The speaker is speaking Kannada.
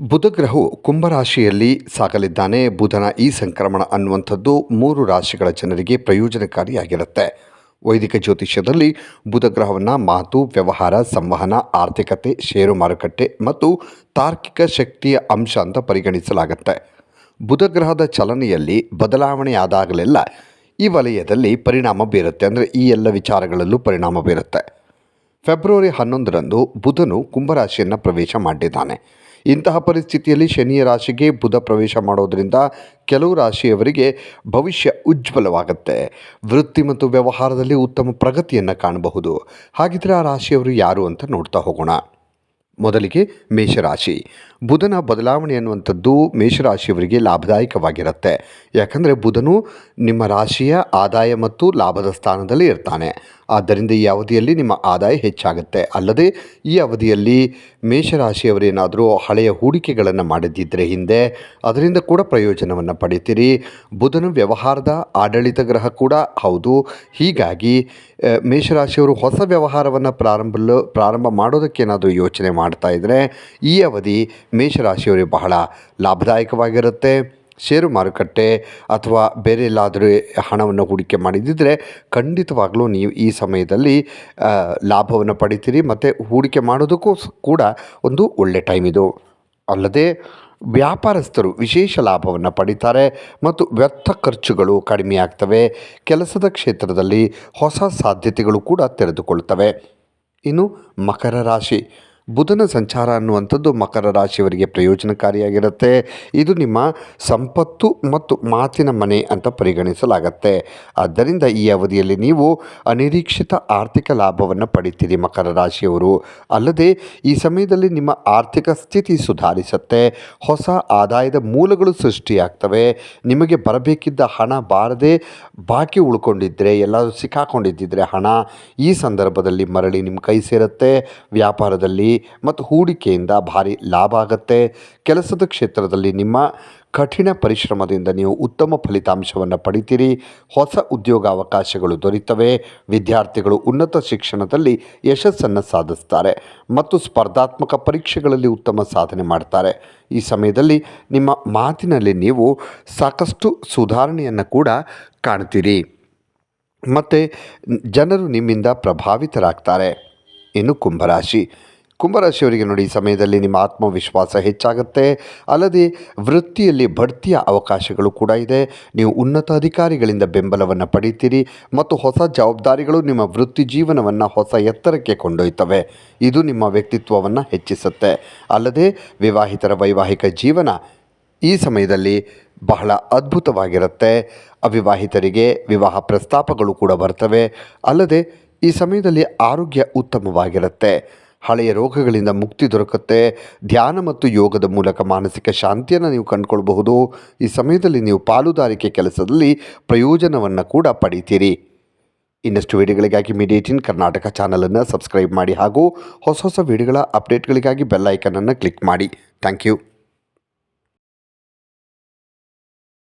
ಬುಧ ಗ್ರಹವು ಕುಂಭರಾಶಿಯಲ್ಲಿ ಸಾಗಲಿದ್ದಾನೆ. ಬುಧನ ಈ ಸಂಕ್ರಮಣ ಅನ್ನುವಂಥದ್ದು ಮೂರು ರಾಶಿಗಳ ಜನರಿಗೆ ಪ್ರಯೋಜನಕಾರಿಯಾಗಿರುತ್ತೆ. ವೈದಿಕ ಜ್ಯೋತಿಷ್ಯದಲ್ಲಿ ಬುಧ ಗ್ರಹವನ್ನು ಮಾತು, ವ್ಯವಹಾರ, ಸಂವಹನ, ಆರ್ಥಿಕತೆ, ಷೇರು ಮಾರುಕಟ್ಟೆ ಮತ್ತು ತಾರ್ಕಿಕ ಶಕ್ತಿಯ ಅಂಶ ಅಂತ ಪರಿಗಣಿಸಲಾಗುತ್ತೆ. ಬುಧ ಗ್ರಹದ ಚಲನೆಯಲ್ಲಿ ಬದಲಾವಣೆಯಾದಾಗಲೆಲ್ಲ ಈ ವಲಯದಲ್ಲಿ ಪರಿಣಾಮ ಬೀರುತ್ತೆ. ಅಂದರೆ ಈ ಎಲ್ಲ ವಿಚಾರಗಳಲ್ಲೂ ಪರಿಣಾಮ ಬೀರುತ್ತೆ. ಫೆಬ್ರವರಿ ಹನ್ನೊಂದರಂದು ಬುಧನು ಕುಂಭರಾಶಿಯನ್ನು ಪ್ರವೇಶ ಮಾಡಿದ್ದಾನೆ. ಇಂತಹ ಪರಿಸ್ಥಿತಿಯಲ್ಲಿ ಶನಿಯ ರಾಶಿಗೆ ಬುಧ ಪ್ರವೇಶ ಮಾಡೋದರಿಂದ ಕೆಲವು ರಾಶಿಯವರಿಗೆ ಭವಿಷ್ಯ ಉಜ್ವಲವಾಗುತ್ತೆ. ವೃತ್ತಿ ಮತ್ತು ವ್ಯವಹಾರದಲ್ಲಿ ಉತ್ತಮ ಪ್ರಗತಿಯನ್ನು ಕಾಣಬಹುದು. ಹಾಗಿದ್ರೆ ಆ ರಾಶಿಯವರು ಯಾರು ಅಂತ ನೋಡ್ತಾ ಹೋಗೋಣ. ಮೊದಲಿಗೆ ಮೇಷರಾಶಿ. ಬುಧನ ಬದಲಾವಣೆ ಅನ್ನುವಂಥದ್ದು ಮೇಷರಾಶಿಯವರಿಗೆ ಲಾಭದಾಯಕವಾಗಿರುತ್ತೆ. ಯಾಕಂದರೆ ಬುಧನು ನಿಮ್ಮ ರಾಶಿಯ ಆದಾಯ ಮತ್ತು ಲಾಭದ ಸ್ಥಾನದಲ್ಲಿ ಇರ್ತಾನೆ. ಆದ್ದರಿಂದ ಈ ಅವಧಿಯಲ್ಲಿ ನಿಮ್ಮ ಆದಾಯ ಹೆಚ್ಚಾಗುತ್ತೆ. ಅಲ್ಲದೆ ಈ ಅವಧಿಯಲ್ಲಿ ಮೇಷರಾಶಿಯವರೇನಾದರೂ ಹಳೆಯ ಹೂಡಿಕೆಗಳನ್ನು ಮಾಡಿದ್ದಿದ್ದರೆ ಹಿಂದೆ ಅದರಿಂದ ಕೂಡ ಪ್ರಯೋಜನವನ್ನು ಪಡಿತೀರಿ. ಬುಧನು ವ್ಯವಹಾರದ ಆಡಳಿತ ಗ್ರಹ ಕೂಡ ಹೌದು. ಹೀಗಾಗಿ ಮೇಷರಾಶಿಯವರು ಹೊಸ ವ್ಯವಹಾರವನ್ನು ಪ್ರಾರಂಭಲು, ಪ್ರಾರಂಭ ಮಾಡೋದಕ್ಕೇನಾದರೂ ಯೋಚನೆ ಮಾಡ್ತಾ ಇದ್ದರೆ ಈ ಅವಧಿ ಮೇಷರಾಶಿಯವರಿಗೆ ಬಹಳ ಲಾಭದಾಯಕವಾಗಿರುತ್ತೆ. ಷೇರು ಮಾರುಕಟ್ಟೆ ಅಥವಾ ಬೇರೆ ಎಲ್ಲಾದರೂ ಹಣವನ್ನು ಹೂಡಿಕೆ ಮಾಡಿದ್ದಿದ್ದರೆ ಖಂಡಿತವಾಗಲೂ ನೀವು ಈ ಸಮಯದಲ್ಲಿ ಲಾಭವನ್ನು ಪಡಿತೀರಿ ಮತ್ತು ಹೂಡಿಕೆ ಮಾಡೋದಕ್ಕೂ ಕೂಡ ಒಂದು ಒಳ್ಳೆ ಟೈಮ್ ಇದು. ಅಲ್ಲದೆ ವ್ಯಾಪಾರಸ್ಥರು ವಿಶೇಷ ಲಾಭವನ್ನು ಪಡಿತಾರೆ ಮತ್ತು ವ್ಯರ್ಥ ಖರ್ಚುಗಳು ಕಡಿಮೆಯಾಗ್ತವೆ ಕೆಲಸದ ಕ್ಷೇತ್ರದಲ್ಲಿ ಹೊಸ ಸಾಧ್ಯತೆಗಳು ಕೂಡ ತೆರೆದುಕೊಳ್ತವೆ ಇನ್ನು ಮಕರ ರಾಶಿ. ಬುಧನ ಸಂಚಾರ ಅನ್ನುವಂಥದ್ದು ಮಕರ ರಾಶಿಯವರಿಗೆ ಪ್ರಯೋಜನಕಾರಿಯಾಗಿರುತ್ತೆ. ಇದು ನಿಮ್ಮ ಸಂಪತ್ತು ಮತ್ತು ಮಾತಿನ ಮನೆ ಅಂತ ಪರಿಗಣಿಸಲಾಗತ್ತೆ. ಆದ್ದರಿಂದ ಈ ಅವಧಿಯಲ್ಲಿ ನೀವು ಅನಿರೀಕ್ಷಿತ ಆರ್ಥಿಕ ಲಾಭವನ್ನು ಪಡಿತೀರಿ ಮಕರ ರಾಶಿಯವರು. ಅಲ್ಲದೆ ಈ ಸಮಯದಲ್ಲಿ ನಿಮ್ಮ ಆರ್ಥಿಕ ಸ್ಥಿತಿ ಸುಧಾರಿಸುತ್ತೆ. ಹೊಸ ಆದಾಯದ ಮೂಲಗಳು ಸೃಷ್ಟಿಯಾಗ್ತವೆ. ನಿಮಗೆ ಬರಬೇಕಿದ್ದ ಹಣ ಬಾರದೆ ಬಾಕಿ ಉಳ್ಕೊಂಡಿದ್ದರೆ ಎಲ್ಲಾದರೂ ಸಿಕ್ಕಾಕೊಂಡಿದ್ದಿದ್ರೆ ಹಣ ಈ ಸಂದರ್ಭದಲ್ಲಿ ಮರಳಿ ನಿಮ್ಮ ಕೈ ಸೇರುತ್ತೆ. ವ್ಯಾಪಾರದಲ್ಲಿ ಮತ್ತು ಹೂಡಿಕೆಯಿಂದ ಭಾರಿ ಲಾಭ ಆಗುತ್ತೆ. ಕೆಲಸದ ಕ್ಷೇತ್ರದಲ್ಲಿ ನಿಮ್ಮ ಕಠಿಣ ಪರಿಶ್ರಮದಿಂದ ನೀವು ಉತ್ತಮ ಫಲಿತಾಂಶವನ್ನು ಪಡಿತೀರಿ. ಹೊಸ ಉದ್ಯೋಗಾವಕಾಶಗಳು ದೊರೀತವೆ. ವಿದ್ಯಾರ್ಥಿಗಳು ಉನ್ನತ ಶಿಕ್ಷಣದಲ್ಲಿ ಯಶಸ್ಸನ್ನು ಸಾಧಿಸ್ತಾರೆ ಮತ್ತು ಸ್ಪರ್ಧಾತ್ಮಕ ಪರೀಕ್ಷೆಗಳಲ್ಲಿ ಉತ್ತಮ ಸಾಧನೆ ಮಾಡ್ತಾರೆ. ಈ ಸಮಯದಲ್ಲಿ ನಿಮ್ಮ ಮಾತಿನಲ್ಲಿ ನೀವು ಸಾಕಷ್ಟು ಸುಧಾರಣೆಯನ್ನು ಕೂಡ ಕಾಣ್ತೀರಿ. ಮತ್ತು ಜನರು ನಿಮ್ಮಿಂದ ಪ್ರಭಾವಿತರಾಗ್ತಾರೆ. ಇನ್ನು ಕುಂಭರಾಶಿ. ಕುಂಭರಾಶಿಯವರಿಗೆ ನೋಡಿ, ಈ ಸಮಯದಲ್ಲಿ ನಿಮ್ಮ ಆತ್ಮವಿಶ್ವಾಸ ಹೆಚ್ಚಾಗುತ್ತೆ. ಅಲ್ಲದೆ, ವೃತ್ತಿಯಲ್ಲಿ ಬಡ್ತಿಯ ಅವಕಾಶಗಳು ಕೂಡ ಇದೆ. ನೀವು ಉನ್ನತ ಅಧಿಕಾರಿಗಳಿಂದ ಬೆಂಬಲವನ್ನು ಪಡೀತೀರಿ ಮತ್ತು ಹೊಸ ಜವಾಬ್ದಾರಿಗಳು ನಿಮ್ಮ ವೃತ್ತಿ ಜೀವನವನ್ನು ಹೊಸ ಎತ್ತರಕ್ಕೆ ಕೊಂಡೊಯ್ತವೆ. ಇದು ನಿಮ್ಮ ವ್ಯಕ್ತಿತ್ವವನ್ನು ಹೆಚ್ಚಿಸುತ್ತೆ. ಅಲ್ಲದೆ, ವಿವಾಹಿತರ ವೈವಾಹಿಕ ಜೀವನ ಈ ಸಮಯದಲ್ಲಿ ಬಹಳ ಅದ್ಭುತವಾಗಿರುತ್ತೆ. ಅವಿವಾಹಿತರಿಗೆ ವಿವಾಹ ಪ್ರಸ್ತಾಪಗಳು ಕೂಡ ಬರ್ತವೆ. ಅಲ್ಲದೆ, ಈ ಸಮಯದಲ್ಲಿ ಆರೋಗ್ಯ ಉತ್ತಮವಾಗಿರುತ್ತೆ. ಹಳೆಯ ರೋಗಗಳಿಂದ ಮುಕ್ತಿ ದೊರಕುತ್ತೆ. ಧ್ಯಾನ ಮತ್ತು ಯೋಗದ ಮೂಲಕ ಮಾನಸಿಕ ಶಾಂತಿಯನ್ನು ನೀವು ಕಂಡುಕೊಳ್ಬಹುದು. ಈ ಸಮಯದಲ್ಲಿ ನೀವು ಪಾಲುದಾರಿಕೆ ಕೆಲಸದಲ್ಲಿ ಪ್ರಯೋಜನವನ್ನು ಕೂಡ ಪಡಿತೀರಿ. ಇನ್ನಷ್ಟು ವಿಡಿಯೋಗಳಿಗಾಗಿ ಇನ್ ಕರ್ನಾಟಕ ಚಾನಲನ್ನು ಸಬ್ಸ್ಕ್ರೈಬ್ ಮಾಡಿ ಹಾಗೂ ಹೊಸ ಹೊಸ ವಿಡಿಯೋಗಳ ಅಪ್ಡೇಟ್ಗಳಿಗಾಗಿ ಬೆಲ್ ಐಕನನ್ನು ಕ್ಲಿಕ್ ಮಾಡಿ. Thank you.